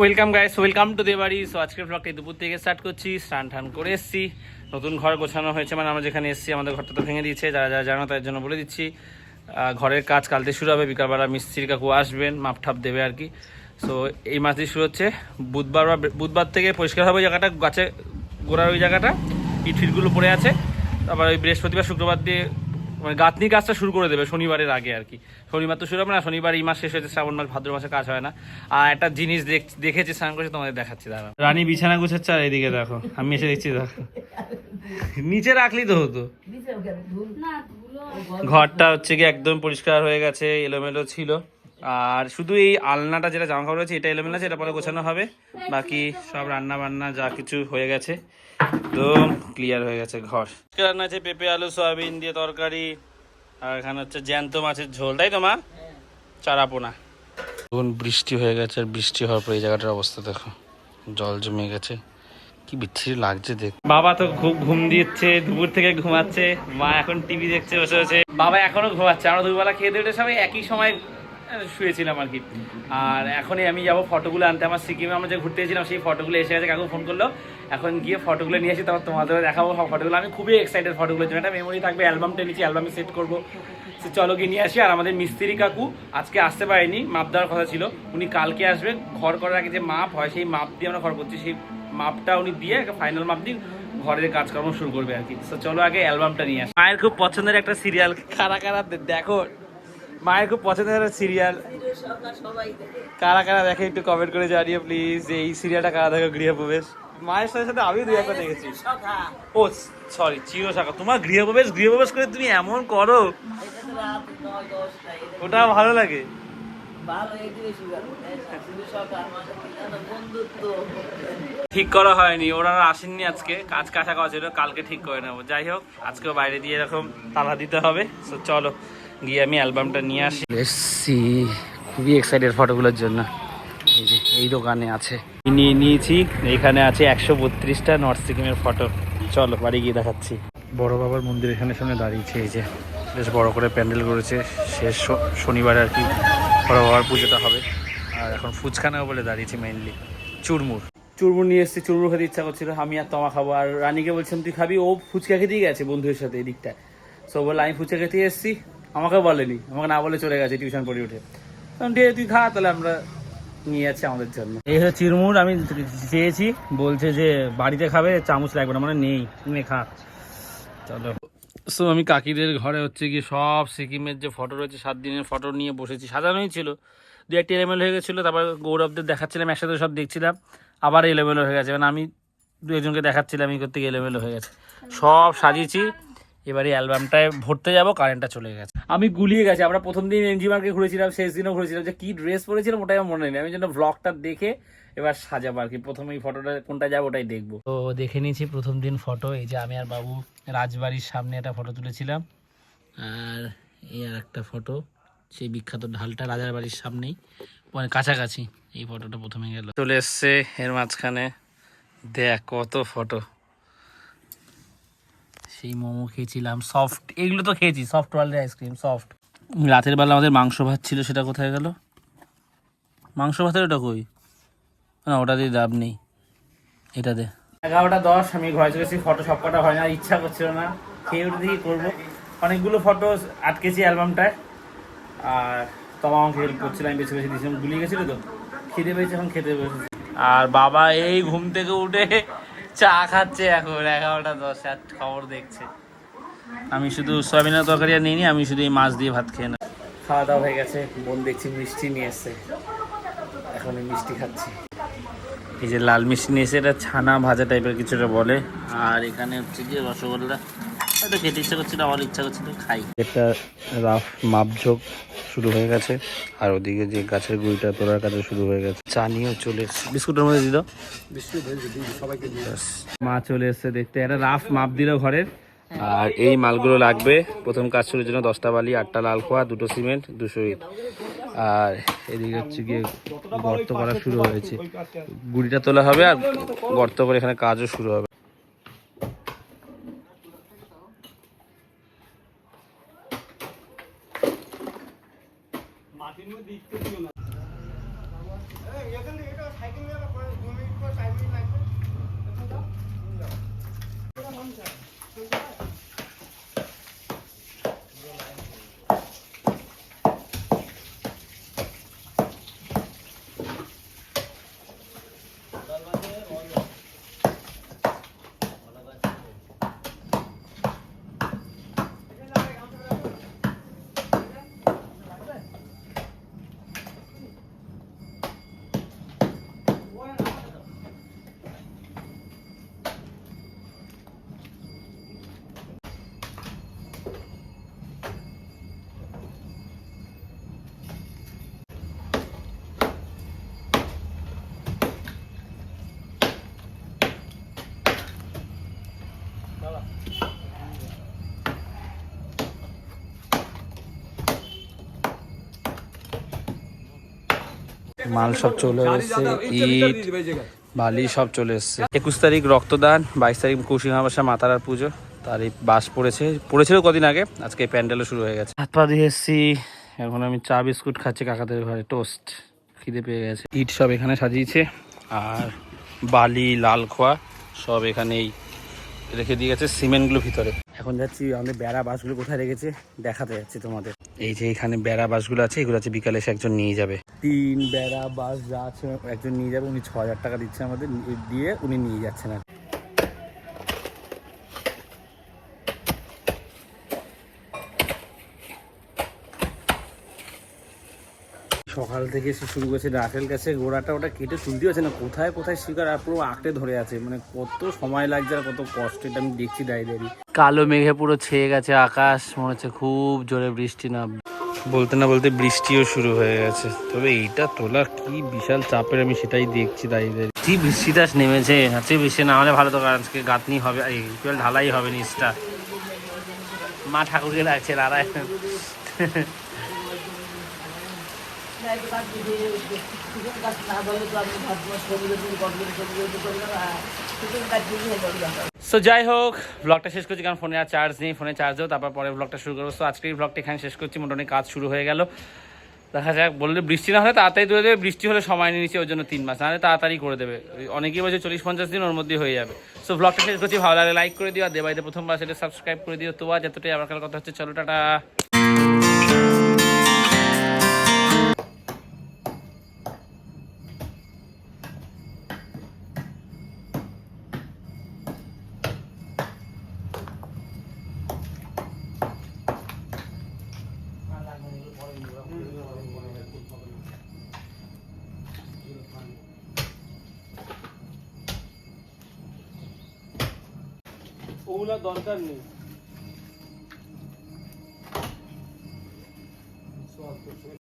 Welcome guys welcome to দে বাড়ি so আজকের ব্লগটা দুপুর থেকে স্টার্ট করছি। স্নান টান করে এসেছি। নতুন ঘর গোছানো হয়েছে। মানে আমরা যেখানে এসেছি, আমাদের ঘরটা তো ভেঙে দিয়েছে। যারা যারা জানো তার জন্য বলে দিচ্ছি। ঘরের কাজ কালতে শুরু হবে। বিকালবেলা মিস্ত্রি কাকু আসবেন, মাপ ঠাপ দেবে আর কি। সো এই মাস দিয়ে শুরু হচ্ছে। বুধবার বা বুধবার থেকে পরিষ্কার হবে ওই জায়গাটা, গাছে গোড়ার ওই জায়গাটা। ইট ফিটগুলো পড়ে আছে। তারপর ওই বৃহস্পতিবার, শুক্রবার দিয়ে মানে গাঁথনি কাজটা শুরু করে দেবে শনিবারের আগে আর কি। শনিবার তো শুরু হবে না শনিবার এই মাস শেষ হয়েছে শ্রাবণ মাস ভাদ্র মাসে কাজ হয় না। আর একটা জিনিস দেখ- দেখেছি স্নান করছে তোমাদের দেখাচ্ছি দাঁড়া রানী বিছানা গুছাচ্ছে আর এদিকে দেখো আমি এসে দেখছি দেখো। নিচে রাখলি তো হতো। ঘরটা হচ্ছে কি একদম পরিষ্কার হয়ে গেছে এলোমেলো ছিল। আর শুধু এই আলনাটা যেটা জামা কাপড় আছে এটা এলোমেলো আছে, এটা পরে গোছানো হবে। বাকি সব রান্না বান্না যা কিছু হয়ে গেছে, একদম ক্লিয়ার হয়ে গেছে ঘর। রান্না আছে পেঁপে, আলু, সয়াবিন দিয়ে তরকারি, আর এখানে হচ্ছে জ্যান্ত মাছের ঝোল, তাই তো মা? চারাপোনা। এখন বৃষ্টি হয়ে গেছে, আর বৃষ্টি হওয়ার পর এই জায়গাটার অবস্থা দেখো, জল জমে গেছে। কি বিচ্ছিরি লাগছে দেখ। বাবা তো খুব ঘুম দিচ্ছে, দুপুর থেকে ঘুমাচ্ছে, মা এখন টিভি দেখছে, বসে বসে বাবা এখনও ঘুমাচ্ছে, আমরা দুবেলা খেয়ে দিয়ে সবাই একই সময় শুয়েছিলাম আর কি। আর এখনই আমি যাব ফটোগুলো আনতে। আমার সিকিমে আমরা যে ঘুরতে গেছিলাম, সেই ফটোগুলো এসে গেছে, কাকু ফোন করল। এখন গিয়ে ফটোগুলো নিয়ে আসি তারপর তোমাদের দেখাবো ফটোগুলো। আমি খুবই এক্সাইটেড ফটোগুলোর জন্য। একটা মেমোরি থাকবে অ্যালবামটা নিচে অ্যালবামে সেট করব। চলো গিয়ে নিয়ে আসি। আর আমাদের মিস্ত্রি কাকু আজকে আসতে পারেনি, মাপ দেওয়ার কথা ছিল। উনি কালকে আসবে, ঘর করার আগে যে মাপ হয়, সেই মাপ দিয়ে আমরা ঘর করছি। সেই মাপটা উনি দিয়ে একটা ফাইনাল মাপ দিয়ে ঘরের কাজকর্ম শুরু করবে আর কি। চলো আগে অ্যালবামটা নিয়ে আসি। মায়ের খুব পছন্দের একটা সিরিয়াল কারা কারা দেখো মায়ের খুব পছন্দের সিরিয়াল কারা কারা দেখে একটু কমেন্ট করে জানিও প্লিজ এই সিরিয়ালটা কারা দেখো গৃহপ্রবেশ? মায়ের সাথে সাথে আমি দুই একটা দেখেছি। ও সরি চির শাখা তোমার গৃহপ্রবেশ গৃহপ্রবেশ করে তুমি এমন করো? ওটা ভালো লাগে। ঠিক করা হয়নি, ওরা আসেননি আজকে। কাজ করা ছিল, কালকে ঠিক করে নেব। যাই হোক, আজকেও বাইরে দিয়ে এরকম তালা দিতে হবে। তো চলো গিয়ে আমি অ্যালবামটা নিয়ে আসি। এসছি। খুবই এক্সাইটেড ফটোগুলোর জন্য। এই যে, এই দোকানে আছে। নিয়ে নিয়েছি। এখানে আছে একশো বত্রিশটা নর্থ সিকিমের ফটো চলো, বাড়ি গিয়ে দেখাচ্ছি। বড় বাবার মন্দির এখানে সামনে দাঁড়িয়েছে, এই যে। বেশ বড় করে প্যান্ডেল করেছে। শেষ শনিবার আর কি বড় বাবার পুজোটা হবে। আর এখন ফুচকা নেব বলে দাঁড়িয়েছি মেইনলি চুরমুর। চুরমুর নিয়ে এসেছি। চুরমুর খেতে ইচ্ছা করছিল। আমি আর তমা খাব। আর রানীকে বলছিলাম, তুই খাবি? ও ফুচকা খেতেই গেছে বন্ধুদের সাথে এই দিকটায় সো বলে, আমি ফুচকা খেতে এসেছি। আমাকে বলেনি। আমাকে না বলে চলে গেছে টিউশন পড়ে উঠে। ঠিক তুই খা তাহলে আমরা নিয়ে যাচ্ছি আমাদের জন্য। এই হচ্ছে চিরমুর আমি চেয়েছি বলছে যে বাড়িতে খাবে চামচ লাগবে না মানে নেই নে খা। চলো। সো আমি কাকিদের ঘরে হচ্ছে কি সব সিকিমের যে ফটো রয়েছে সাত দিনের ফটো নিয়ে বসেছি। সাজানোই ছিল। দু একটি এলেমেল হয়ে গেছিল তারপর গৌরবদের দেখাচ্ছিলাম একসাথে সব দেখছিলাম। আবার এলোমেলো হয়ে গেছে মানে আমি দু একজনকে দেখাচ্ছিলাম এই করতে গিয়ে এলেমেলো হয়ে গেছে। সব সাজিয়েছি এবারে অ্যালবামটায় ভরতে যাব কারেন্টটা চলে গেছে। আমি গুলিয়ে গেছি আমরা প্রথম দিন এনজি মার্কে ঘুরেছিলাম শেষ দিনও ঘুরেছিলাম যে কি ড্রেস পরেছিলাম ওটাই আমার মনে নেই। আমি জন্য ব্লগটা দেখে এবার সাজাবো আর কি প্রথমে এই ফটোটা কোনটা যাব ওটাই দেখব। তো দেখে নিয়েছি প্রথম দিন ফটো এই যে আমি আর বাবু রাজবাড়ির সামনে একটা ফটো তুলেছিলাম। আর এই আর একটা ফটো সেই বিখ্যাত ঢালটা রাজার বাড়ির সামনেই মানে কাছাকাছি এই ফটোটা প্রথমে গেল। চলে এসছে এর মাঝখানে দেখ কত ফটো সেই মোমো খেয়েছিলাম সফট এগুলো তো খেয়েছি সফট ওয়ার্ল্ডের আইসক্রিম সফট রাতের বেলা আমাদের মাংস ভাত ছিল, সেটা কোথায় গেল? মাংস ভাতের ওটা কই? না, ওটা দিয়ে দাব নেই। এটা দে। এগারোটা দশ, আমি ঘরে চলেছি ফটো সব কটা হয় না, ইচ্ছা করছিল না। খেয়ে উঠে দেখি করব। অনেকগুলো ফটো আটকেছি অ্যালবামটায়। আর তবে আমাকে হেল্প করছিল, আমি বেছে বেছে দিয়েছিলাম। গুলিয়ে গেছিল তো? খিদে পেয়েছে, এখন খেতে বসেছি। আর বাবা এই ঘুম থেকে উঠে চা খাচ্ছে এখন, এগারোটা দশ, আর খবর দেখছে। আমি শুধু সয়াবিনের তরকারি আর নিইনি, আমি শুধু এই মাছ দিয়ে ভাত খেয়ে না খাওয়া দাওয়া হয়ে গেছে, বোন দেখছি মিষ্টি নিয়ে এসছে। এখন মিষ্টি খাচ্ছি। এই যে লাল মিষ্টি নিয়ে এসে এটা ছানা ভাজা টাইপের কিছুটা বলে। আর এখানে হচ্ছে যে রসগোল্লা। খেতে ইচ্ছা করছিল আমার ইচ্ছা করছিল খাই। একটা রাফ মাপঝোক শুরু হয়ে গেছে আর ওদিকে যে গাছের গুঁড়িটা তোলার কাজও শুরু হয়ে গেছে। চা নিয়েও চলে এসছে। বিস্কুটের মধ্যে দিল মা চলে এসছে দেখতে। একটা রাফ মাপ দিল ঘরের। আর এই মালগুলো লাগবে। প্রথম কাজ শুরুর জন্য দশটা বালি আটটা লাল খোয়া দুটো সিমেন্ট দুশো ইট। আর এদিকে হচ্ছে গিয়ে গর্ত করা শুরু হয়েছে। গুড়িটা তোলা হবে আর গর্ত করে এখানে কাজও শুরু হবে। সাইকেল মাল সব চলে এসছে ইট বালি সব চলে এসছে। একুশ তারিখ রক্তদান বাইশ তারিখ কুশিমাবাসা মাতারার পুজো। তার এই বাস পড়েছে পড়েছিল কদিন আগে আজকে প্যান্ডেলও শুরু হয়ে গেছে। হাত পা দিয়ে এসছি এখন আমি চা বিস্কুট খাচ্ছি কাকাদের ঘরে টোস্ট খিদে পেয়ে গেছে। ইট সব এখানে সাজিয়েছে আর বালি লাল খোয়া সব এখানেই রেখে দিয়ে গেছে সিমেন্টগুলো ভিতরে। এখন যাচ্ছি আমাদের বেড়া বাসগুলো কোথায় রেখেছে দেখাতে যাচ্ছি তোমাদের। এই যে এখানে বেড়া বাসগুলো আছে, এগুলো আছে বিকালে এসে একজন নিয়ে যাবে। তিন বেড়া বাস যা আছে, একজন নিয়ে যাবে, উনি ছ হাজার টাকা দিচ্ছে আমাদের দিয়ে উনি নিয়ে যাচ্ছেন আর সকাল থেকে এসে শুরু করেছে রাফেল গাছে গোড়াটা ওটা কেটে তুলতে পারছে না। কোথায় কোথায় শিকার আর পুরো আঁকড়ে ধরে আছে। মানে কত সময় লাগছে আর কত কষ্ট এটা আমি দেখছি দাঁড়িয়ে দাঁড়িয়ে কালো মেঘে পুরো ছেয়ে গেছে আকাশ মনে হচ্ছে খুব জোরে বৃষ্টি না বলতে না বলতে বৃষ্টিও শুরু হয়ে গেছে। তবে এইটা তোলা কি বিশাল চাপের আমি সেটাই দেখছি দাঁড়িয়ে দাঁড়িয়ে কি বৃষ্টিটা নেমেছে আজকে বৃষ্টি না হলে ভালো তো কারণ আজকে গাঁথনি হবে ঢালাই হবে নিচটা। মা ঠাকুরকে লাগছে নারায়ণ। সো যাই হোক ব্লগটা শেষ করছি কারণ ফোনে আর চার্জ নেই, ফোনে চার্জ দেবো, তারপর পরে ব্লগটা শুরু করব। তো আজকের ব্লগটা এখানে শেষ করছি, মোটামুটি কাজ শুরু হয়ে গেল। দেখা যাক, বললে বৃষ্টি না হলে তাড়াতাড়ি তুলে দেবে, বৃষ্টি হলে সময় নিয়ে নিচ্ছে, ওর জন্য তিন মাস, নাহলে তাড়াতাড়ি করে দেবে। অনেকেই বলছে চল্লিশ পঞ্চাশ দিন ওর মধ্যে হয়ে যাবে। সো ব্লগটা শেষ করছি, ভালো লাগলে লাইক করে দিও, আর দেবাইতে প্রথমবার সেটা সাবস্ক্রাইব করে দিও। তো আজ এতটাই আমার কাছে কথা হচ্ছে, চলো, টাটা। ওগুলো দরকার নেই